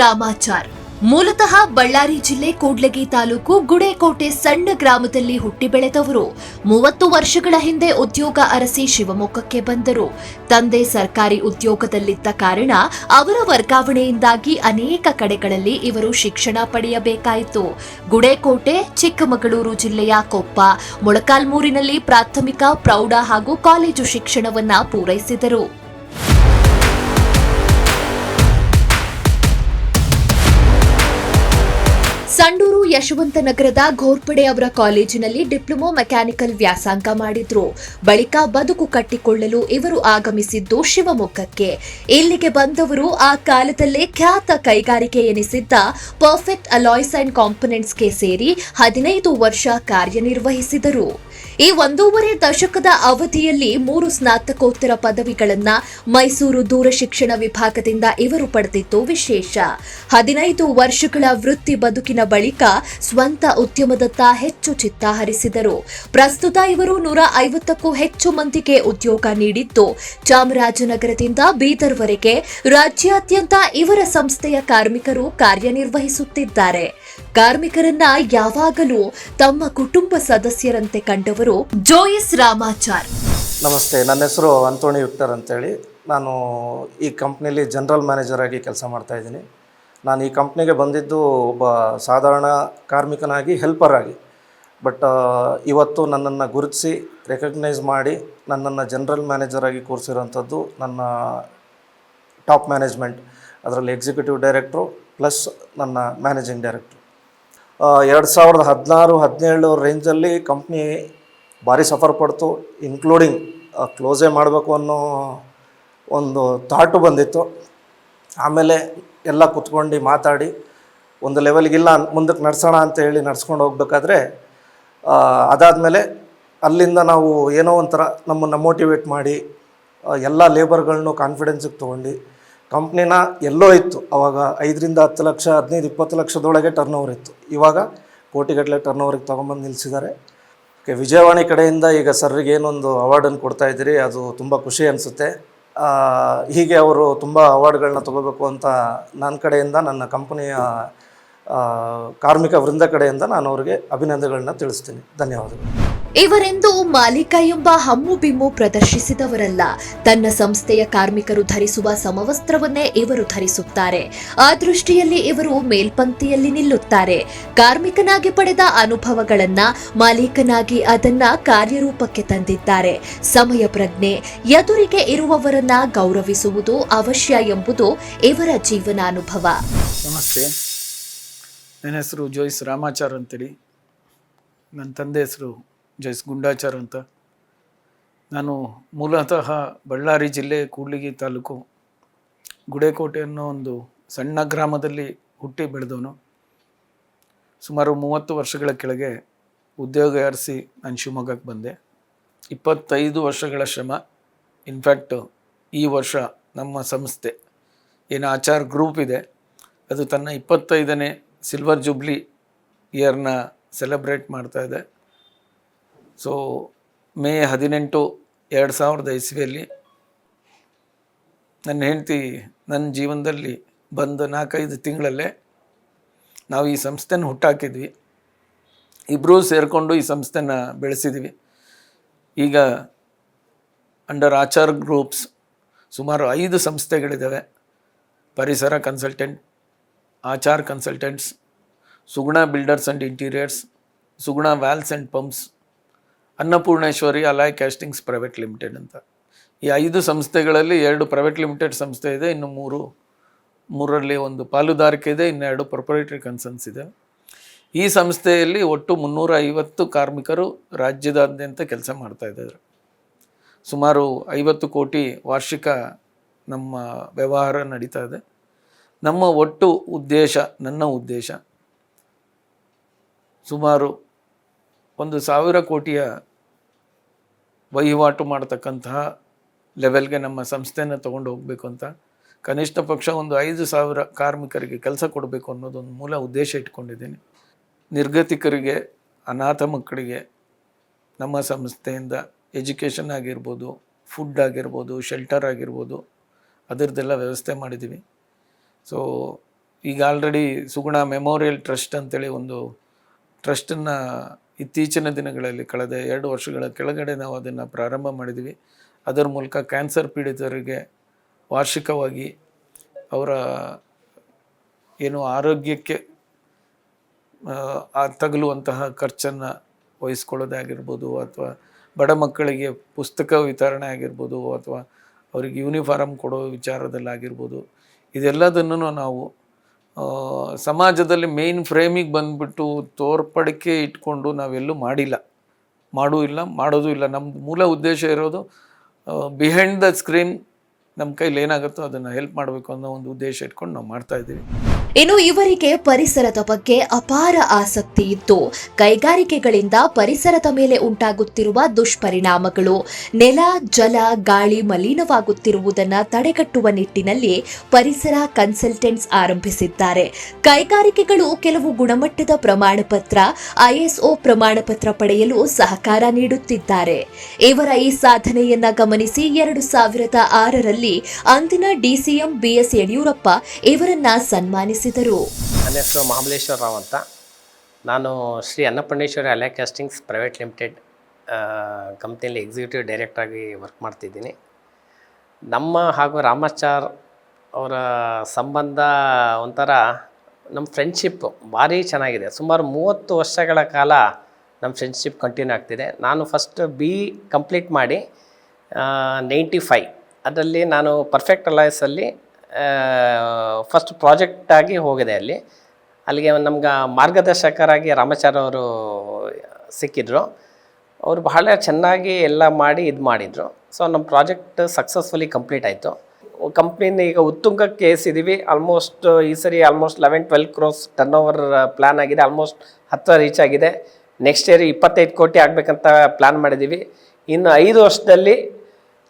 ರಾಮಾಚಾರ್ ಮೂಲತಃ ಬಳ್ಳಾರಿ ಜಿಲ್ಲೆ ಕೂಡ್ಲಗಿ ತಾಲೂಕು ಗುಡೇಕೋಟೆ ಸಣ್ಣ ಗ್ರಾಮದಲ್ಲಿ ಹುಟ್ಟಿ ಬೆಳೆದವರು. ಮೂವತ್ತು ವರ್ಷಗಳ ಹಿಂದೆ ಉದ್ಯೋಗ ಅರಸಿ ಶಿವಮೊಗ್ಗಕ್ಕೆ ಬಂದರು. ತಂದೆ ಸರ್ಕಾರಿ ಉದ್ಯೋಗದಲ್ಲಿದ್ದ ಕಾರಣ ಅವರ ವರ್ಗಾವಣೆಯಿಂದಾಗಿ ಅನೇಕ ಕಡೆಗಳಲ್ಲಿ ಇವರು ಶಿಕ್ಷಣ ಪಡೆಯಬೇಕಾಯಿತು. ಗುಡೇಕೋಟೆ, ಚಿಕ್ಕಮಗಳೂರು ಜಿಲ್ಲೆಯ ಕೊಪ್ಪ, ಮೊಳಕಾಲ್ಮೂರಿನಲ್ಲಿ ಪ್ರಾಥಮಿಕ, ಪ್ರೌಢ ಹಾಗೂ ಕಾಲೇಜು ಶಿಕ್ಷಣವನ್ನ ಪೂರೈಸಿದರು. ಸಂಡೂರು ಯಶವಂತನಗರದ ಘೋರ್ಪಡೆ ಅವರ ಕಾಲೇಜಿನಲ್ಲಿ ಡಿಪ್ಲೊಮೊ ಮೆಕ್ಯಾನಿಕಲ್ ವ್ಯಾಸಂಗ ಮಾಡಿದ್ರು. ಬಳಿಕ ಬದುಕು ಕಟ್ಟಿಕೊಳ್ಳಲು ಇವರು ಆಗಮಿಸಿದ್ದು ಶಿವಮೊಗ್ಗಕ್ಕೆ. ಇಲ್ಲಿಗೆ ಬಂದವರು ಆ ಕಾಲದಲ್ಲೇ ಖ್ಯಾತ ಕೈಗಾರಿಕೆ ಎನಿಸಿದ್ದ ಪರ್ಫೆಕ್ಟ್ ಅಲಾಯ್ಸ್ ಅಂಡ್ ಕಾಂಪೊನೆಂಟ್ಸ್ಗೆ ಸೇರಿ ಹದಿನೈದು ವರ್ಷ ಕಾರ್ಯನಿರ್ವಹಿಸಿದರು. ಈ ಒಂದೂವರೆ ದಶಕದ ಅವಧಿಯಲ್ಲಿ ಮೂರು ಸ್ನಾತಕೋತ್ತರ ಪದವಿಗಳನ್ನ ಮೈಸೂರು ದೂರಶಿಕ್ಷಣ ವಿಭಾಗದಿಂದ ಇವರು ಪಡೆದಿದ್ದು ವಿಶೇಷ. ಹದಿನೈದು ವರ್ಷಗಳ ವೃತ್ತಿ ಬದುಕಿನ ಬಳಿಕ ಸ್ವಂತ ಉದ್ಯಮದತ್ತ ಹೆಚ್ಚು ಚಿತ್ತ ಹರಿಸಿದರು. ಪ್ರಸ್ತುತ ಇವರು ನೂರ ಐವತ್ತಕ್ಕೂ ಹೆಚ್ಚು ಮಂದಿಗೆ ಉದ್ಯೋಗ ನೀಡಿದ್ದು. ಚಾಮರಾಜನಗರದಿಂದ ಬೀದರ್ವರೆಗೆ ರಾಜ್ಯಾದ್ಯಂತ ಇವರ ಸಂಸ್ಥೆಯ ಕಾರ್ಮಿಕರು ಕಾರ್ಯನಿರ್ವಹಿಸುತ್ತಿದ್ದಾರೆ. ಕಾರ್ಮಿಕರನ್ನ ಯಾವಾಗಲೂ ತಮ್ಮ ಕುಟುಂಬ ಸದಸ್ಯರಂತೆ ಕಂಡವರು ಜೋಯಿಸ್ ರಾಮಾಚಾರ್. ನಮಸ್ತೆ, ನನ್ನ ಹೆಸರು ಅಂತೋಣಿ ಅಂತ ಅಂತೇಳಿ. ನಾನು ಈ ಕಂಪ್ನಿಯಲ್ಲಿ ಜನರಲ್ ಮ್ಯಾನೇಜರ್ ಆಗಿ ಕೆಲಸ ಮಾಡ್ತಾಯಿದ್ದೀನಿ ನಾನು ಈ ಕಂಪ್ನಿಗೆ ಬಂದಿದ್ದು ಒಬ್ಬ ಸಾಧಾರಣ ಕಾರ್ಮಿಕನಾಗಿ ಹೆಲ್ಪರ್ ಆಗಿ. ಬಟ್ ಇವತ್ತು ನನ್ನನ್ನು ಗುರುತಿಸಿ ರೆಕಗ್ನೈಸ್ ಮಾಡಿ, ನನ್ನನ್ನು ಜನರಲ್ ಮ್ಯಾನೇಜರ್ ಆಗಿ ಕೂರಿಸಿರೋಂಥದ್ದು ನನ್ನ ಟಾಪ್ ಮ್ಯಾನೇಜ್ಮೆಂಟ್ ಅದರಲ್ಲಿ ಎಕ್ಸಿಕ್ಯೂಟಿವ್ ಡೈರೆಕ್ಟ್ರು ಪ್ಲಸ್ ನನ್ನ ಮ್ಯಾನೇಜಿಂಗ್ ಡೈರೆಕ್ಟ್ರು ಎರಡು ಸಾವಿರದ ಹದಿನಾರು, ಹದಿನೇಳು ರೇಂಜಲ್ಲಿ ಕಂಪ್ನಿ ಭಾರಿ ಸಫರ್ ಪಡ್ತು ಇನ್ಕ್ಲೂಡಿಂಗ್ ಕ್ಲೋಸೇ ಮಾಡಬೇಕು ಅನ್ನೋ ಒಂದು ಥಾಟು ಬಂದಿತ್ತು. ಆಮೇಲೆ ಎಲ್ಲ ಕುತ್ಕೊಂಡು ಮಾತಾಡಿ ಒಂದು ಲೆವೆಲ್ಗಿಲ್ಲ ಮುಂದಕ್ಕೆ ನಡೆಸೋಣ ಅಂತ ಹೇಳಿ ನಡ್ಸ್ಕೊಂಡು ಹೋಗ್ಬೇಕಾದ್ರೆ ಅದಾದಮೇಲೆ ಅಲ್ಲಿಂದ ನಾವು ಏನೋ ಒಂಥರ ನಮ್ಮನ್ನು ಮೋಟಿವೇಟ್ ಮಾಡಿ ಎಲ್ಲ ಲೇಬರ್ಗಳನ್ನೂ ಕಾನ್ಫಿಡೆನ್ಸಿಗೆ ತೊಗೊಂಡು ಕಂಪ್ನಿನ ಎಲ್ಲೋ ಇತ್ತು. ಆವಾಗ ಐದರಿಂದ ಹತ್ತು ಲಕ್ಷ, ಹದಿನೈದು, ಇಪ್ಪತ್ತು ಲಕ್ಷದೊಳಗೆ ಟರ್ನ್ ಓವರ್ ಇತ್ತು. ಇವಾಗ ಕೋಟಿಗಟ್ಟಲೆ ಟರ್ನ್ ಓವರಿಗೆ ತೊಗೊಂಬಂದು ನಿಲ್ಲಿಸಿದ್ದಾರೆ ಓಕೆ, ವಿಜಯವಾಣಿ ಕಡೆಯಿಂದ ಈಗ ಸರ್ರಿಗೆ ಏನೊಂದು ಅವಾರ್ಡನ್ನು ಕೊಡ್ತಾ ಇದ್ದೀರಿ, ಅದು ತುಂಬ ಖುಷಿ ಅನಿಸುತ್ತೆ. ಹೀಗೆ ಅವರು ತುಂಬ ಅವಾರ್ಡ್ಗಳನ್ನ ತಗೋಬೇಕು ಅಂತ ನನ್ನ ಕಡೆಯಿಂದ ನನ್ನ ಕಂಪನಿಯ ಕಾರ್ಮಿಕ ವೃಂದ ಕಡೆಯಿಂದ ನಾನು ಅವರಿಗೆ ಅಭಿನಂದನೆಗಳನ್ನ ತಿಳಿಸ್ತೀನಿ. ಧನ್ಯವಾದಗಳು. ಇವರೆಂದು ಮಾಲೀಕ ಎಂಬ ಹಮ್ಮು ಬಿಮ್ಮು ಪ್ರದರ್ಶಿಸಿದವರಲ್ಲ. ತನ್ನ ಸಂಸ್ಥೆಯ ಕಾರ್ಮಿಕರು ಧರಿಸುವ ಸಮವಸ್ತ್ರವನ್ನೇ ಇವರು ಧರಿಸುತ್ತಾರೆ. ಆ ದೃಷ್ಟಿಯಲ್ಲಿ ಇವರು ಮೇಲ್ಪಂಕ್ತಿಯಲ್ಲಿ ನಿಲ್ಲುತ್ತಾರೆ. ಕಾರ್ಮಿಕನಾಗಿ ಪಡೆದ ಅನುಭವಗಳನ್ನ ಮಾಲೀಕನಾಗಿ ಅದನ್ನ ಕಾರ್ಯರೂಪಕ್ಕೆ ತಂದಿದ್ದಾರೆ. ಸಮಯ ಪ್ರಜ್ಞೆ ಎದುರಿಗೆ ಇರುವವರನ್ನ ಗೌರವಿಸುವುದು ಅವಶ್ಯ ಎಂಬುದು ಇವರ ಜೀವನಾನುಭವ. ನಮಸ್ತೆ. ನನ್ನ ಹೆಸರು ಜೋಯ್ಸ್ ರಾಮಾಚಾರ್ ಅಂತೇಳಿ. ನನ್ನ ತಂದೆ ಹೆಸರು ಜೋಯ್ಸ್ ಗುಂಡಾಚಾರ್ ಅಂತ. ನಾನು ಮೂಲತಃ ಬಳ್ಳಾರಿ ಜಿಲ್ಲೆ ಕೂಡ್ಲಿಗಿ ತಾಲೂಕು ಗುಡೇಕೋಟೆ ಅನ್ನೋ ಒಂದು ಸಣ್ಣ ಗ್ರಾಮದಲ್ಲಿ ಹುಟ್ಟಿ ಬೆಳೆದವನು. ಸುಮಾರು ಮೂವತ್ತು ವರ್ಷಗಳ ಕೆಳಗೆ ಉದ್ಯೋಗ ಆರಿಸಿ ನಾನು ಶಿವಮೊಗ್ಗಕ್ಕೆ ಬಂದೆ. ಇಪ್ಪತ್ತೈದು ವರ್ಷಗಳ ಶ್ರಮ ಇನ್ಫ್ಯಾಕ್ಟ್ ಈ ವರ್ಷ ನಮ್ಮ ಸಂಸ್ಥೆ ಏನು ಆಚಾರ್ ಗ್ರೂಪ್ ಇದೆ. ಅದು ತನ್ನ ಇಪ್ಪತ್ತೈದನೇ ಸಿಲ್ವರ್ ಜುಬ್ಲಿ ಇಯರ್ನ ಸೆಲೆಬ್ರೇಟ್ ಮಾಡ್ತಾ ಇದೆ. ಸೊ ಮೇ ಹದಿನೆಂಟು ಎರಡು ಸಾವಿರದ ಇಸ್ವಿಯಲ್ಲಿ ನನ್ನ ಹೆಂಡತಿ ನನ್ನ ಜೀವನದಲ್ಲಿ ಬಂದು ನಾಲ್ಕೈದು ತಿಂಗಳಲ್ಲೇ ನಾವು ಈ ಸಂಸ್ಥೆನ ಹುಟ್ಟಾಕಿದ್ವಿ. ಇಬ್ಬರೂ ಸೇರಿಕೊಂಡು ಈ ಸಂಸ್ಥೆನ ಬೆಳೆಸಿದ್ವಿ. ಈಗ ಅಂಡರ್ ಆಚಾರ್ ಗ್ರೂಪ್ಸ್ ಸುಮಾರು ಐದು ಸಂಸ್ಥೆಗಳಿದ್ದಾವೆ. ಪರಿಸರ consultant Achar consultants Suguna builders and interiors Suguna valves and pumps Annapoorneshwari alloy castings private limited ಅಂತ. ಈ ಐದು ಸಂಸ್ಥೆಗಳಲ್ಲಿ ಎರಡು ಪ್ರೈವೇಟ್ ಲಿಮಿಟೆಡ್ ಸಂಸ್ಥೆ ಇದೆ, ಇನ್ನು ಮೂರು, ಮೂರರಲ್ಲಿ ಒಂದು ಪಾಲುದಾರಿಕೆ ಇದೆ ಇನ್ನೆರಡು ಪ್ರೊಪರೇಟರಿ ಕನ್ಸರ್ನ್ಸ್ ಇದೆ. ಈ ಸಂಸ್ಥೆಯಲ್ಲಿ ಒಟ್ಟು ಮುನ್ನೂರ ಐವತ್ತು ಕಾರ್ಮಿಕರು ರಾಜ್ಯದಾದ್ಯಂತ ಕೆಲಸ ಮಾಡ್ತಾ ಇದ್ದಾರೆ. ಸುಮಾರು ಐವತ್ತು ಕೋಟಿ ವಾರ್ಷಿಕ ನಮ್ಮ ವ್ಯವಹಾರ ನಡೀತಾ ಇದೆ. ನಮ್ಮ ಒಟ್ಟು ಉದ್ದೇಶ, ನನ್ನ ಉದ್ದೇಶ. ಸುಮಾರು ಒಂದು ಸಾವಿರ ಕೋಟಿಯ ವಹಿವಾಟು ಮಾಡತಕ್ಕಂತಹ ಲೆವೆಲ್ಗೆ ನಮ್ಮ ಸಂಸ್ಥೆಯನ್ನು ತಗೊಂಡು ಹೋಗಬೇಕು ಅಂತ. ಕನಿಷ್ಠ ಪಕ್ಷ ಒಂದು ಐದು ಸಾವಿರ ಕಾರ್ಮಿಕರಿಗೆ ಕೆಲಸ ಕೊಡಬೇಕು ಅನ್ನೋದೊಂದು ಮೂಲ ಉದ್ದೇಶ ಇಟ್ಕೊಂಡಿದ್ದೀನಿ. ನಿರ್ಗತಿಕರಿಗೆ, ಅನಾಥ ಮಕ್ಕಳಿಗೆ ನಮ್ಮ ಸಂಸ್ಥೆಯಿಂದ ಎಜುಕೇಷನ್ ಆಗಿರ್ಬೋದು, ಫುಡ್ ಆಗಿರ್ಬೋದು ಶೆಲ್ಟರ್ ಆಗಿರ್ಬೋದು, ಅದರದ್ದೆಲ್ಲ ವ್ಯವಸ್ಥೆ ಮಾಡಿದ್ದೀವಿ. ಸೊ ಈಗ ಆಲ್ರೆಡಿ ಸುಗುಣ ಮೆಮೋರಿಯಲ್ ಟ್ರಸ್ಟ್ ಅಂತೇಳಿ ಒಂದು ಟ್ರಸ್ಟನ್ನು ಇತ್ತೀಚಿನ ದಿನಗಳಲ್ಲಿ ಕಳೆದ ಎರಡು ವರ್ಷಗಳ ಕೆಳಗಡೆ ನಾವು ಅದನ್ನು ಪ್ರಾರಂಭ ಮಾಡಿದ್ವಿ. ಅದರ ಮೂಲಕ ಕ್ಯಾನ್ಸರ್ ಪೀಡಿತರಿಗೆ ವಾರ್ಷಿಕವಾಗಿ ಅವರ ಏನು ಆರೋಗ್ಯಕ್ಕೆ ತಗಲುವಂತಹ ಖರ್ಚನ್ನು ವಹಿಸ್ಕೊಳ್ಳೋದೇ ಆಗಿರ್ಬೋದು ಅಥವಾ ಬಡ ಮಕ್ಕಳಿಗೆ ಪುಸ್ತಕ ವಿತರಣೆ ಆಗಿರ್ಬೋದು ಅಥವಾ ಅವರಿಗೆ ಯೂನಿಫಾರ್ಮ್ ಕೊಡೋ ವಿಚಾರದಲ್ಲಾಗಿರ್ಬೋದು. ಇದೆಲ್ಲದನ್ನು ನಾವು ಸಮಾಜದಲ್ಲಿ ಮೇನ್ ಫ್ರೇಮಿಗೆ ಬಂದುಬಿಟ್ಟು ತೋರ್ಪಡಿಕೆ ಇಟ್ಕೊಂಡು ನಾವೆಲ್ಲೂ ಮಾಡಿಲ್ಲ. ಮಾಡೂ ಇಲ್ಲ, ಮಾಡೋದು ಇಲ್ಲ. ನಮ್ಮ ಮೂಲ ಉದ್ದೇಶ ಇರೋದು ಬಿಹೈಂಡ್ ದ ಸ್ಕ್ರೀನ್ ನಮ್ಮ ಕೈಲಿ ಏನಾಗುತ್ತೋ ಅದನ್ನು ಹೆಲ್ಪ್ ಮಾಡಬೇಕು ಅನ್ನೋ ಒಂದು ಉದ್ದೇಶ ಇಟ್ಕೊಂಡು ನಾವು ಮಾಡ್ತಾ ಇದ್ದೀವಿ. ಇನ್ನು ಇವರಿಗೆ ಪರಿಸರದ ಬಗ್ಗೆ ಅಪಾರ ಆಸಕ್ತಿ ಇತ್ತು. ಕೈಗಾರಿಕೆಗಳಿಂದ ಪರಿಸರದ ಮೇಲೆ ಉಂಟಾಗುತ್ತಿರುವ ದುಷ್ಪರಿಣಾಮಗಳು, ನೆಲ, ಜಲ, ಗಾಳಿ ಮಲಿನವಾಗುತ್ತಿರುವುದನ್ನು ತಡೆಗಟ್ಟುವ ನಿಟ್ಟಿನಲ್ಲಿ ಪರಿಸರ ಕನ್ಸಲ್ಟೆಂಟ್ಸ್ ಆರಂಭಿಸಿದ್ದಾರೆ. ಕೈಗಾರಿಕೆಗಳು ಕೆಲವು ಗುಣಮಟ್ಟದ ಪ್ರಮಾಣ ಪತ್ರ ಐಎಸ್ಒ ಪ್ರಮಾಣ ಪತ್ರ ಪಡೆಯಲು ಸಹಕಾರ ನೀಡುತ್ತಿದ್ದಾರೆ. ಇವರ ಈ ಸಾಧನೆಯನ್ನ ಗಮನಿಸಿ ಎರಡು ಸಾವಿರದ ಆರರಲ್ಲಿ ಅಂದಿನ ಡಿಸಿಎಂ ಬಿಎಸ್ ಯಡಿಯೂರಪ್ಪ ಇವರನ್ನ ಸನ್ಮಾನಿಸಿದರು ನನ್ನ ಹೆಸರು ಮಹಾಬಲೇಶ್ವರ ರಾವ್ ಅಂತ. ನಾನು Shri Annapoorneshwari alloy castings private limited ಕಂಪ್ನಿಯಲ್ಲಿ ಎಕ್ಸಿಕ್ಯೂಟಿವ್ ಡೈರೆಕ್ಟ್ರಾಗಿ ವರ್ಕ್ ಮಾಡ್ತಿದ್ದೀನಿ. ನಮ್ಮ ಹಾಗೂ ರಾಮಾಚಾರ್ ಅವರ ಸಂಬಂಧ ಒಂಥರ ನಮ್ಮ ಫ್ರೆಂಡ್ಶಿಪ್ ಭಾರಿ ಚೆನ್ನಾಗಿದೆ. ಸುಮಾರು ಮೂವತ್ತು ವರ್ಷಗಳ ಕಾಲ ನಮ್ಮ ಫ್ರೆಂಡ್ಶಿಪ್ ಕಂಟಿನ್ಯೂ ಆಗ್ತಿದೆ. ನಾನು ಫಸ್ಟ್ ಬಿ ಕಂಪ್ಲೀಟ್ ಮಾಡಿ ನೈಂಟಿ ಫೈ ಅದರಲ್ಲಿ ನಾನು ಪರ್ಫೆಕ್ಟ್ ಅಲೈಸಲ್ಲಿ ಫಸ್ಟ್ ಪ್ರಾಜೆಕ್ಟಾಗಿ ಹೋಗಿದೆ ಅಲ್ಲಿ. ಅಲ್ಲಿಗೆ ನಮ್ಗೆ ಮಾರ್ಗದರ್ಶಕರಾಗಿ ರಾಮಾಚಾರ್ಯ ಅವರು ಸಿಕ್ಕಿದ್ರು. ಅವರು ಬಹಳ ಚೆನ್ನಾಗಿ ಎಲ್ಲ ಮಾಡಿ ಇದು ಮಾಡಿದರು. ಸೊ ನಮ್ಮ ಪ್ರಾಜೆಕ್ಟ್ ಸಕ್ಸಸ್ಫುಲಿ ಕಂಪ್ಲೀಟ್ ಆಯಿತು. ಕಂಪ್ನಿನ ಈಗ ಉತ್ತುಂಗಕ್ಕೆ ಏರಿಸಿದ್ದೀವಿ ಆಲ್ಮೋಸ್ಟ್ ಈ ಸರಿ almost eleven twelve crores turnover plan ಆಗಿದೆ. ಆಲ್ಮೋಸ್ಟ್ ಹತ್ತು ರೀಚ್ ಆಗಿದೆ. ನೆಕ್ಸ್ಟ್ ಇಯರ್ ಇಪ್ಪತ್ತೈದು ಕೋಟಿ ಆಗಬೇಕಂತ ಪ್ಲ್ಯಾನ್ ಮಾಡಿದ್ದೀವಿ ಇನ್ನು ಐದು ವರ್ಷದಲ್ಲಿ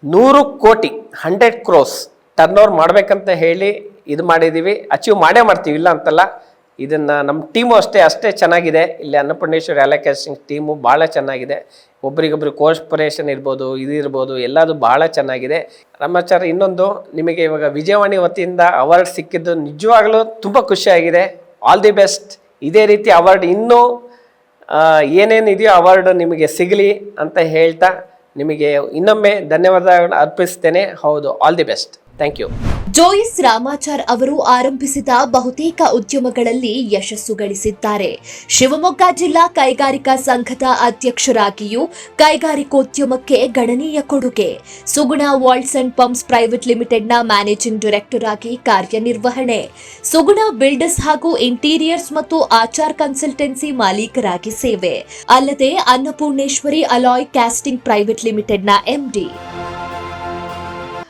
ನೂರು ಕೋಟಿ ಹಂಡ್ರೆಡ್ ಕ್ರೋಸ್ ಟರ್ನ್ ಓವರ್ ಮಾಡಬೇಕಂತ ಹೇಳಿ ಇದು ಮಾಡಿದ್ದೀವಿ. ಅಚೀವ್ ಮಾಡೇ ಮಾಡ್ತೀವಿ, ಇಲ್ಲ ಅಂತಲ್ಲ. ಇದನ್ನು ನಮ್ಮ ಟೀಮು ಅಷ್ಟೇ ಅಷ್ಟೇ ಚೆನ್ನಾಗಿದೆ. ಇಲ್ಲಿ ಅನ್ನಪೂರ್ಣೇಶ್ವರಿ ಅಲೋಕೇಶನ್ ಟೀಮು ಭಾಳ ಚೆನ್ನಾಗಿದೆ. ಒಬ್ರಿಗೊಬ್ರು ಕೋರ್ಪೊರೇಷನ್ ಇರ್ಬೋದು, ಇದು ಇರ್ಬೋದು, ಎಲ್ಲದು ಭಾಳ ಚೆನ್ನಾಗಿದೆ. ರಾಮಾಚಾರ, ಇನ್ನೊಂದು, ನಿಮಗೆ ಇವಾಗ ವಿಜಯವಾಣಿ ವತಿಯಿಂದ ಅವಾರ್ಡ್ ಸಿಕ್ಕಿದ್ದು ನಿಜವಾಗ್ಲೂ ತುಂಬ ಖುಷಿಯಾಗಿದೆ. ಆಲ್ ದಿ ಬೆಸ್ಟ್ ಇದೇ ರೀತಿ ಅವಾರ್ಡ್ ಇನ್ನೂ ಏನೇನು ಇದೆಯೋ ಅವಾರ್ಡ್ ನಿಮಗೆ ಸಿಗಲಿ ಅಂತ ಹೇಳ್ತಾ ನಿಮಗೆ ಇನ್ನೊಮ್ಮೆ ಧನ್ಯವಾದಗಳು ಅರ್ಪಿಸ್ತೇನೆ. ಹೌದು all the best thank you Jois Ramachar ಅವರು ಆರಂಭಿಸಿದ ಬಹುತೇಕ ಉದ್ಯಮಗಳಲ್ಲಿ ಯಶಸ್ಸು ಗಳಿಸಿದ್ದಾರೆ. ಶಿವಮೊಗ್ಗ ಜಿಲ್ಲಾ ಕೈಗಾರಿಕಾ ಸಂಘದ ಅಧ್ಯಕ್ಷರಾಗಿಯೂ ಕೈಗಾರಿಕೋದ್ಯಮಕ್ಕೆ ಗಣನೀಯ ಕೊಡುಗೆ. Suguna valves and pumps private ಲಿಮಿಟೆಡ್ನ ಮ್ಯಾನೇಜಿಂಗ್ ಡೈರೆಕ್ಟರ್ ಆಗಿ ಕಾರ್ಯನಿರ್ವಹಣೆ. ಸುಗುಣ ಬಿಲ್ಡರ್ಸ್ ಹಾಗೂ ಇಂಟೀರಿಯರ್ಸ್ ಮತ್ತು ಆಚಾರ್ ಕನ್ಸಲ್ಟೆನ್ಸಿ ಮಾಲೀಕರಾಗಿ ಸೇವೆ. ಅಲ್ಲದೆ ಅನ್ನಪೂರ್ಣೇಶ್ವರಿ ಅಲಾಯ್ ಕ್ಯಾಸ್ಟಿಂಗ್ ಪ್ರೈವೇಟ್ ಲಿಮಿಟೆಡ್ನ ಎಂಡಿ.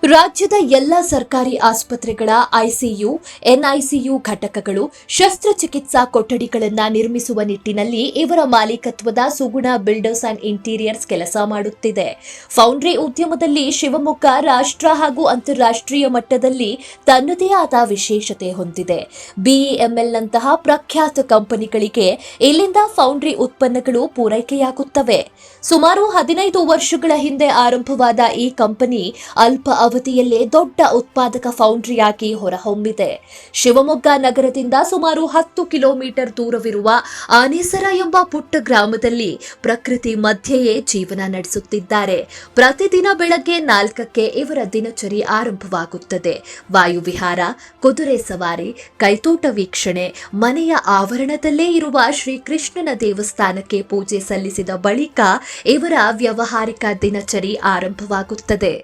ರಾಜ್ಯದ ಎಲ್ಲ ಸರ್ಕಾರಿ ಆಸ್ಪತ್ರೆಗಳ ಐಸಿಯು, ಎನ್ಐಸಿಯು ಘಟಕಗಳು ಶಸ್ತ್ರಚಿಕಿತ್ಸಾ ಕೊಠಡಿಗಳನ್ನು ನಿರ್ಮಿಸುವ ನಿಟ್ಟಿನಲ್ಲಿ ಇವರ ಮಾಲೀಕತ್ವದ ಸುಗುಣ ಬಿಲ್ಡರ್ಸ್ ಅಂಡ್ ಇಂಟೀರಿಯರ್ಸ್ ಕೆಲಸ ಮಾಡುತ್ತಿದೆ. ಫೌಂಡ್ರಿ ಉದ್ಯಮದಲ್ಲಿ ಶಿವಮೊಗ್ಗ ರಾಷ್ಟ್ರ ಹಾಗೂ ಅಂತಾರಾಷ್ಟ್ರೀಯ ಮಟ್ಟದಲ್ಲಿ ತನ್ನದೇ ಆದ ವಿಶೇಷತೆ ಹೊಂದಿದೆ. ಬಿಇಎಂಎಲ್ನಂತಹ ಪ್ರಖ್ಯಾತ ಕಂಪನಿಗಳಿಗೆ ಇಲ್ಲಿಂದ ಫೌಂಡ್ರಿ ಉತ್ಪನ್ನಗಳು ಪೂರೈಕೆಯಾಗುತ್ತವೆ. ಸುಮಾರು ಹದಿನೈದು ವರ್ಷಗಳ ಹಿಂದೆ ಆರಂಭವಾದ ಈ ಕಂಪನಿ ಅಲ್ಪ ಅವಧಿಯಲ್ಲೇ ದೊಡ್ಡ ಉತ್ಪಾದಕ ಫೌಂಡ್ರಿಯಾಗಿ ಹೊರಹೊಮ್ಮಿದೆ. ಶಿವಮೊಗ್ಗ ನಗರದಿಂದ ಸುಮಾರು ಹತ್ತು ಕಿಲೋಮೀಟರ್ ದೂರವಿರುವ ಆನೇಸರ ಎಂಬ ಪುಟ್ಟ ಗ್ರಾಮದಲ್ಲಿ ಪ್ರಕೃತಿ ಮಧ್ಯೆಯೇ ಜೀವನ ನಡೆಸುತ್ತಿದ್ದಾರೆ. ಪ್ರತಿದಿನ ಬೆಳಗ್ಗೆ ನಾಲ್ಕಕ್ಕೆ ಇವರ ದಿನಚರಿ ಆರಂಭವಾಗುತ್ತದೆ. ವಾಯುವಿಹಾರ, ಕುದುರೆ ಸವಾರಿ, ಕೈತೋಟ ವೀಕ್ಷಣೆ, ಮನೆಯ ಆವರಣದಲ್ಲೇ ಇರುವ ಶ್ರೀಕೃಷ್ಣನ ದೇವಸ್ಥಾನಕ್ಕೆ ಪೂಜೆ ಸಲ್ಲಿಸಿದ ಬಳಿಕ ಇವರ ವ್ಯವಹಾರಿಕ ದಿನಚರಿ ಆರಂಭವಾಗುತ್ತದೆ.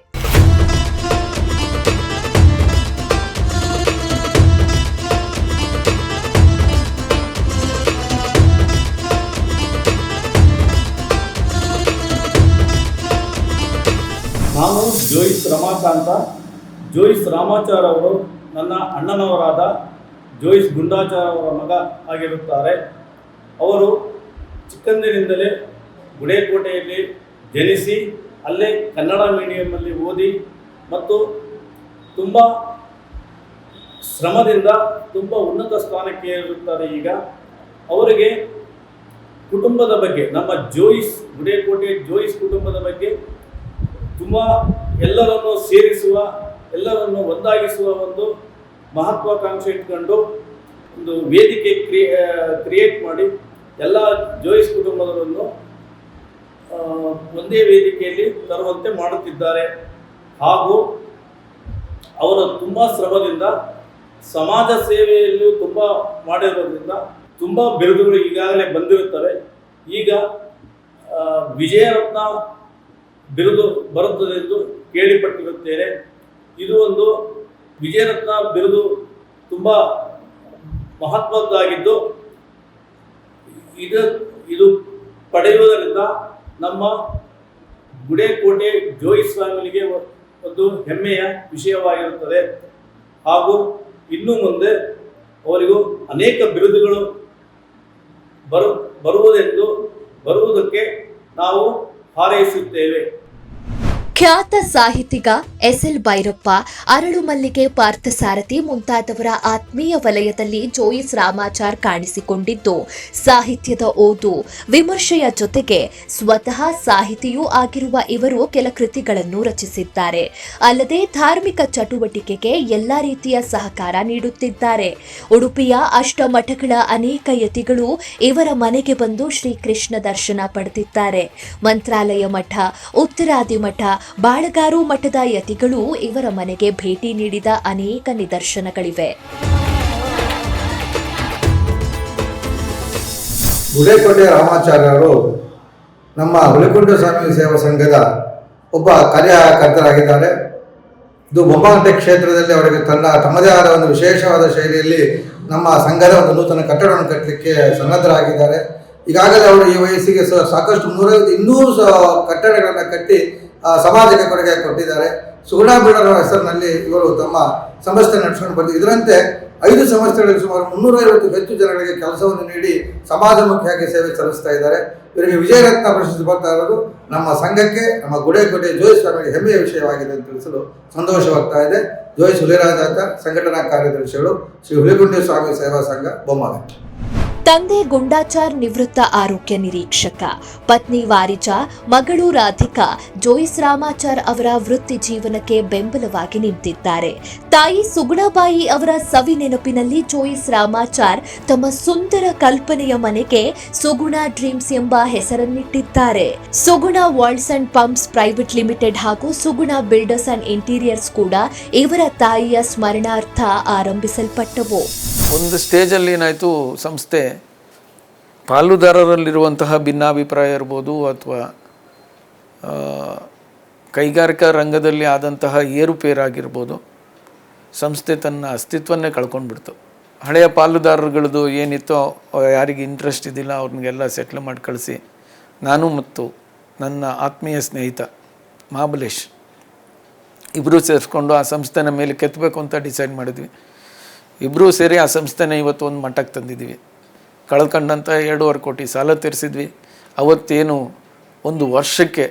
ಜೋಯಿಸ್ ರಮಾಕಾಂತ ಜೋಯಿಸ್ ರಾಮಾಚಾರ್ ಅವರು ನನ್ನ ಅಣ್ಣನವರಾದ ಜೋಯಿಸ್ ಗುಂಡಾಚಾರ್ ಅವರ ಮಗ ಆಗಿರುತ್ತಾರೆ. ಅವರು ಚಿಕ್ಕಂದಿನಿಂದಲೇ ಗುಡೇಕೋಟೆಯಲ್ಲಿ ಜನಿಸಿ, ಅಲ್ಲೇ ಕನ್ನಡ ಮೀಡಿಯಮ್ಮಲ್ಲಿ ಓದಿ ಮತ್ತು ತುಂಬ ಶ್ರಮದಿಂದ ತುಂಬ ಉನ್ನತ ಸ್ಥಾನಕ್ಕೆ ಇರುತ್ತಾರೆ ಈಗ. ಅವರಿಗೆ ಕುಟುಂಬದ ಬಗ್ಗೆ, ನಮ್ಮ ಜೋಯಿಸ್, ಗುಡೇಕೋಟೆ ಜೋಯಿಸ್ ಕುಟುಂಬದ ಬಗ್ಗೆ ತುಂಬ ಎಲ್ಲರನ್ನು ಸೇರಿಸುವ, ಎಲ್ಲರನ್ನು ಒಂದಾಗಿಸುವ ಒಂದು ಮಹತ್ವಾಕಾಂಕ್ಷೆ ಇಟ್ಕೊಂಡು ಒಂದು ವೇದಿಕೆ ಕ್ರಿಯೇ ಕ್ರಿಯೇಟ್ ಮಾಡಿ ಎಲ್ಲ ಜೋಯಿಸ್ ಕುಟುಂಬದವರನ್ನು ಒಂದೇ ವೇದಿಕೆಯಲ್ಲಿ ತರುವಂತೆ ಮಾಡುತ್ತಿದ್ದಾರೆ. ಹಾಗೂ ಅವರ ತುಂಬ ಶ್ರಮದಿಂದ, ಸಮಾಜ ಸೇವೆಯಲ್ಲೂ ತುಂಬ ಮಾಡಿರೋದ್ರಿಂದ ತುಂಬ ಬಿರುದುಗಳು ಈಗಾಗಲೇ ಬಂದಿರುತ್ತವೆ. ಈಗ ವಿಜಯರತ್ನ ಬಿರುದು ಬರುತ್ತದೆ ಎಂದು ಕೇಳಿಪಟ್ಟಿರುತ್ತೇನೆ. ಇದು ಒಂದು ವಿಜಯರತ್ನ ಬಿರುದು ತುಂಬ ಮಹತ್ವದ್ದಾಗಿದ್ದು, ಇದು ಇದು ಪಡೆಯುವುದರಿಂದ ನಮ್ಮ ಗುಡೇಕೋಟೆ ಜೋಯಿಸ್ ಫ್ಯಾಮಿಲಿಗೆ ಒಂದು ಹೆಮ್ಮೆಯ ವಿಷಯವಾಗಿರುತ್ತದೆ. ಹಾಗೂ ಇನ್ನು ಮುಂದೆ ಅವರಿಗೂ ಅನೇಕ ಬಿರುದುಗಳು ಬರು, ಬರುವುದೆಂದು, ಬರುವುದಕ್ಕೆ ನಾವು ಹಾರೈಸುತ್ತೇವೆ. ಖ್ಯಾತ ಸಾಹಿತಿಗ ಎಸ್ಎಲ್ ಭೈರಪ್ಪ, ಅರಳು ಮಲ್ಲಿಗೆ ಪಾರ್ಥಸಾರಥಿ ಮುಂತಾದವರ ಆತ್ಮೀಯ ವಲಯದಲ್ಲಿ ಜೋಯಿಸ್ ರಾಮಾಚಾರ್ ಕಾಣಿಸಿಕೊಂಡಿದ್ದು, ಸಾಹಿತ್ಯದ ಓದು, ವಿಮರ್ಶೆಯ ಜೊತೆಗೆ ಸ್ವತಃ ಸಾಹಿತಿಯೂ ಆಗಿರುವ ಇವರು ಕೆಲ ಕೃತಿಗಳನ್ನು ರಚಿಸಿದ್ದಾರೆ. ಅಲ್ಲದೆ ಧಾರ್ಮಿಕ ಚಟುವಟಿಕೆಗೆ ಎಲ್ಲ ರೀತಿಯ ಸಹಕಾರ ನೀಡುತ್ತಿದ್ದಾರೆ. ಉಡುಪಿಯ ಅಷ್ಟಮಠಗಳ ಅನೇಕ ಯತಿಗಳು ಇವರ ಮನೆಗೆ ಬಂದು ಶ್ರೀಕೃಷ್ಣ ದರ್ಶನ ಪಡೆದಿದ್ದಾರೆ. ಮಂತ್ರಾಲಯ ಮಠ, ಉತ್ತರಾದಿ ಮಠ ಬಾಳಗಾರು ಮಠದ ಯತಿಗಳು ಇವರ ಮನೆಗೆ ಭೇಟಿ ನೀಡಿದ ಅನೇಕ ನಿದರ್ಶನಗಳಿವೆ. ಗುಡೇಕೋಟೆ ರಾಮಾಚಾರ್ಯರು ನಮ್ಮ ಹುಲಿಕುಂಟ ಸ್ವಾಮಿ ಸೇವಾ ಸಂಘದ ಒಬ್ಬ ಕಾರ್ಯಕರ್ತರಾಗಿದ್ದಾರೆ. ಇದು ಬೊಮ್ಮಗಂಟೆ ಕ್ಷೇತ್ರದಲ್ಲಿ ಅವರಿಗೆ ತನ್ನ, ತಮ್ಮದೇ ಆದ ಒಂದು ವಿಶೇಷವಾದ ಶೈಲಿಯಲ್ಲಿ ನಮ್ಮ ಸಂಘದ ಒಂದು ನೂತನ ಕಟ್ಟಡವನ್ನು ಕಟ್ಟಲಿಕ್ಕೆ ಸನ್ನದ್ಧರಾಗಿದ್ದಾರೆ. ಈಗಾಗಲೇ ಅವರು ಈ ವಯಸ್ಸಿಗೆ ಸಾಕಷ್ಟು ನೂರೈವತ್ತು ಇನ್ನೂರು ಕಟ್ಟಡಗಳನ್ನು ಕಟ್ಟಿ ಸಮಾಜಕ್ಕೆ ಕೊಡುಗೆ ಕೊಟ್ಟಿದ್ದಾರೆ. ಸುಗುಣ ಬೀಡರ ಹೆಸರಿನಲ್ಲಿ ಇವರು ತಮ್ಮ ಸಂಸ್ಥೆ ನಡೆಸಿಕೊಂಡು ಬಂದಿದೆ ಇದರಂತೆ ಐದು ಸಂಸ್ಥೆಗಳಿಗೆ ಸುಮಾರು ಮುನ್ನೂರೈವತ್ತು ಹೆಚ್ಚು ಜನಗಳಿಗೆ ಕೆಲಸವನ್ನು ನೀಡಿ ಸಮಾಜಮುಖಿಯಾಗಿ ಸೇವೆ ಸಲ್ಲಿಸ್ತಾ ಇದ್ದಾರೆ. ಇವರಿಗೆ ವಿಜಯರತ್ನ ಪ್ರಶಸ್ತಿ ಬರ್ತಾ ಇರೋದು ನಮ್ಮ ಸಂಘಕ್ಕೆ, ನಮ್ಮ ಗುಡೇಕೋಟೆ ಜೋಯಿಸ್ ಸ್ವಾಮಿಗೆ ಹೆಮ್ಮೆಯ ವಿಷಯವಾಗಿದೆ ಅಂತ ತಿಳಿಸಲು ಸಂತೋಷವಾಗ್ತಾ ಇದೆ. ಜೋಯಿಸ್ ಹುಲಿರಾಜಾಚಾರ್ ಸಂಘಟನಾ ಕಾರ್ಯದರ್ಶಿಗಳು, ಶ್ರೀ ಹುಲಿಗುಂಡಿ ಸ್ವಾಮಿ ಸೇವಾ ಸಂಘ ಬೊಮ್ಮಗಂಟೆ ತಂದೆ ಗುಂಡಾಚಾರ್ ನಿವೃತ್ತ ಆರೋಗ್ಯ ನಿರೀಕ್ಷಕ, ಪತ್ನಿ ವಾರಿಜಾ, ಮಗಳು ರಾಧಿಕಾ ಜೋಯಿಸ್ ರಾಮಾಚಾರ್ ಅವರ ವೃತ್ತಿ ಜೀವನಕ್ಕೆ ಬೆಂಬಲವಾಗಿ ನಿಂತಿದ್ದಾರೆ. ತಾಯಿ ಸುಗುಣಾಬಾಯಿ ಅವರ ಸವಿ ನೆನಪಿನಲ್ಲಿ ಜೋಯಿಸ್ ರಾಮಾಚಾರ್ ತಮ್ಮ ಸುಂದರ ಕಲ್ಪನೆಯ ಮನೆಗೆ ಸುಗುಣ ಡ್ರೀಮ್ಸ್ ಎಂಬ ಹೆಸರನ್ನಿಟ್ಟಿದ್ದಾರೆ. Suguna valves and pumps private limited ಹಾಗೂ ಸುಗುಣ ಬಿಲ್ಡರ್ಸ್ ಅಂಡ್ ಇಂಟೀರಿಯರ್ಸ್ ಕೂಡ ಇವರ ತಾಯಿಯ ಸ್ಮರಣಾರ್ಥ ಆರಂಭಿಸಲ್ಪಟ್ಟವು. ಒಂದು ಸ್ಟೇಜಲ್ಲಿ ಏನಾಯಿತು, ಸಂಸ್ಥೆ ಪಾಲುದಾರರಲ್ಲಿರುವಂತಹ ಭಿನ್ನಾಭಿಪ್ರಾಯ ಇರ್ಬೋದು ಅಥವಾ ಕೈಗಾರಿಕಾ ರಂಗದಲ್ಲಿ ಆದಂತಹ ಏರುಪೇರಾಗಿರ್ಬೋದು. ಸಂಸ್ಥೆ ತನ್ನ ಅಸ್ತಿತ್ವನ್ನೇ ಕಳ್ಕೊಂಡ್ಬಿಡ್ತು. ಹಳೆಯ ಪಾಲುದಾರರುಗಳದು ಏನಿತ್ತೋ ಯಾರಿಗೆ ಇಂಟ್ರೆಸ್ಟ್ ಇದ್ದಿಲ್ಲ ಅವ್ರನ್ನೆಲ್ಲ ಸೆಟ್ಲ್ ಮಾಡಿ ಕಳಿಸಿ. ನಾನು ಮತ್ತು ನನ್ನ ಆತ್ಮೀಯ ಸ್ನೇಹಿತ ಮಹಾಬಲೇಶ್ ಇಬ್ಬರೂ ಸೇರಿಸ್ಕೊಂಡು ಆ ಸಂಸ್ಥೆನ ಮೇಲೆ ಕೆತ್ತಬೇಕು ಅಂತ ಡಿಸೈಡ್ ಮಾಡಿದ್ವಿ. ಇಬ್ಬರೂ ಸೇರಿ ಆ ಸಂಸ್ಥೆನ ಇವತ್ತು ಒಂದು ಮಟ್ಟಕ್ಕೆ ತಂದಿದ್ದೀವಿ. ಕಳ್ಕೊಂಡಂಥ ಎರಡೂವರೆ ಕೋಟಿ ಸಾಲ ತೀರಿಸಿದ್ವಿ. ಅವತ್ತೇನು ಒಂದು ವರ್ಷಕ್ಕೆ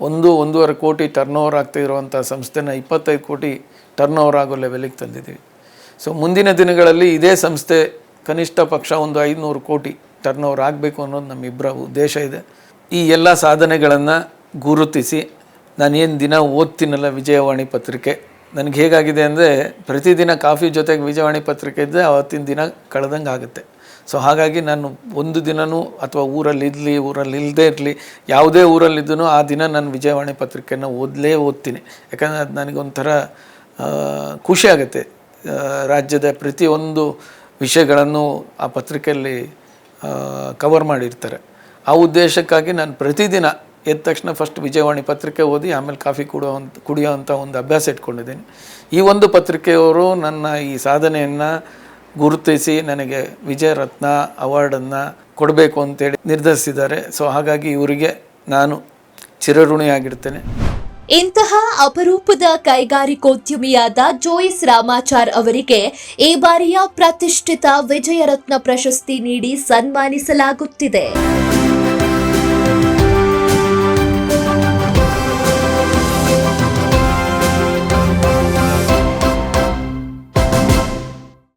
ಒಂದು, ಒಂದೂವರೆ ಕೋಟಿ ಟರ್ನ್ ಓವರ್ ಆಗ್ತಿರುವಂಥ ಸಂಸ್ಥೆನ ಇಪ್ಪತ್ತೈದು ಕೋಟಿ ಟರ್ನ್ ಓವರ್ ಆಗೋ ಲೆವೆಲಿಗೆ ತಂದಿದ್ದೀವಿ. ಸೊ ಮುಂದಿನ ದಿನಗಳಲ್ಲಿ ಇದೇ ಸಂಸ್ಥೆ ಕನಿಷ್ಠ ಪಕ್ಷ ಒಂದು ಐದುನೂರು ಕೋಟಿ ಟರ್ನ್ ಓವರ್ ಆಗಬೇಕು ಅನ್ನೋದು ನಮ್ಮಿಬ್ಬರ ಉದ್ದೇಶ ಇದೆ. ಈ ಎಲ್ಲ ಸಾಧನೆಗಳನ್ನು ಗುರುತಿಸಿ ನಾನೇನು ದಿನ ಓದ್ತೀನಲ್ಲ ವಿಜಯವಾಣಿ ಪತ್ರಿಕೆ, ನನಗೆ ಹೇಗಾಗಿದೆ ಅಂದರೆ ಪ್ರತಿದಿನ ಕಾಫಿ ಜೊತೆಗೆ ವಿಜಯವಾಣಿ ಪತ್ರಿಕೆ ಇದ್ದರೆ ಅವತ್ತಿನ ದಿನ ಕಳೆದಂಗೆ ಆಗುತ್ತೆ. ಸೊ ಹಾಗಾಗಿ ನಾನು ಒಂದು ದಿನವೂ ಅಥವಾ ಊರಲ್ಲಿ ಇರಲಿ ಊರಲ್ಲಿ ಇಲ್ಲದೇ ಇರಲಿ, ಯಾವುದೇ ಊರಲ್ಲಿದ್ದೂ ಆ ದಿನ ನಾನು ವಿಜಯವಾಣಿ ಪತ್ರಿಕೆಯನ್ನು ಓದಲೇ ಓದ್ತೀನಿ. ಯಾಕಂದರೆ ಅದು ನನಗೊಂಥರ ಖುಷಿ ಆಗುತ್ತೆ. ರಾಜ್ಯದ ಪ್ರತಿಯೊಂದು ವಿಷಯಗಳನ್ನು ಆ ಪತ್ರಿಕೆಯಲ್ಲಿ ಕವರ್ ಮಾಡಿರ್ತಾರೆ. ಆ ಉದ್ದೇಶಕ್ಕಾಗಿ ನಾನು ಪ್ರತಿದಿನ ಎದ್ದ ತಕ್ಷಣ ಫಸ್ಟ್ ವಿಜಯವಾಣಿ ಪತ್ರಿಕೆ ಓದಿ, ಆಮೇಲೆ ಕಾಫಿ ಕುಡಿಯೋ ಅಂಥ ಒಂದು ಅಭ್ಯಾಸ ಇಟ್ಕೊಂಡಿದ್ದೀನಿ. ಈ ಒಂದು ಪತ್ರಿಕೆಯವರು ನನ್ನ ಈ ಸಾಧನೆಯನ್ನು ಗುರುತಿಸಿ ನನಗೆ ವಿಜಯರತ್ನ ಅವಾರ್ಡನ್ನು ಕೊಡಬೇಕು ಅಂತೇಳಿ ನಿರ್ಧರಿಸಿದ್ದಾರೆ. ಸೊ ಹಾಗಾಗಿ ಇವರಿಗೆ ನಾನು ಚಿರಋಣಿಯಾಗಿರ್ತೇನೆ. ಇಂತಹ ಅಪರೂಪದ ಕೈಗಾರಿಕೋದ್ಯಮಿಯಾದ ಜೋಯಿಸ್ ರಾಮಾಚಾರ್ ಅವರಿಗೆ ಈ ಬಾರಿಯ ಪ್ರತಿಷ್ಠಿತ ವಿಜಯರತ್ನ ಪ್ರಶಸ್ತಿ ನೀಡಿ ಸನ್ಮಾನಿಸಲಾಗುತ್ತಿದೆ.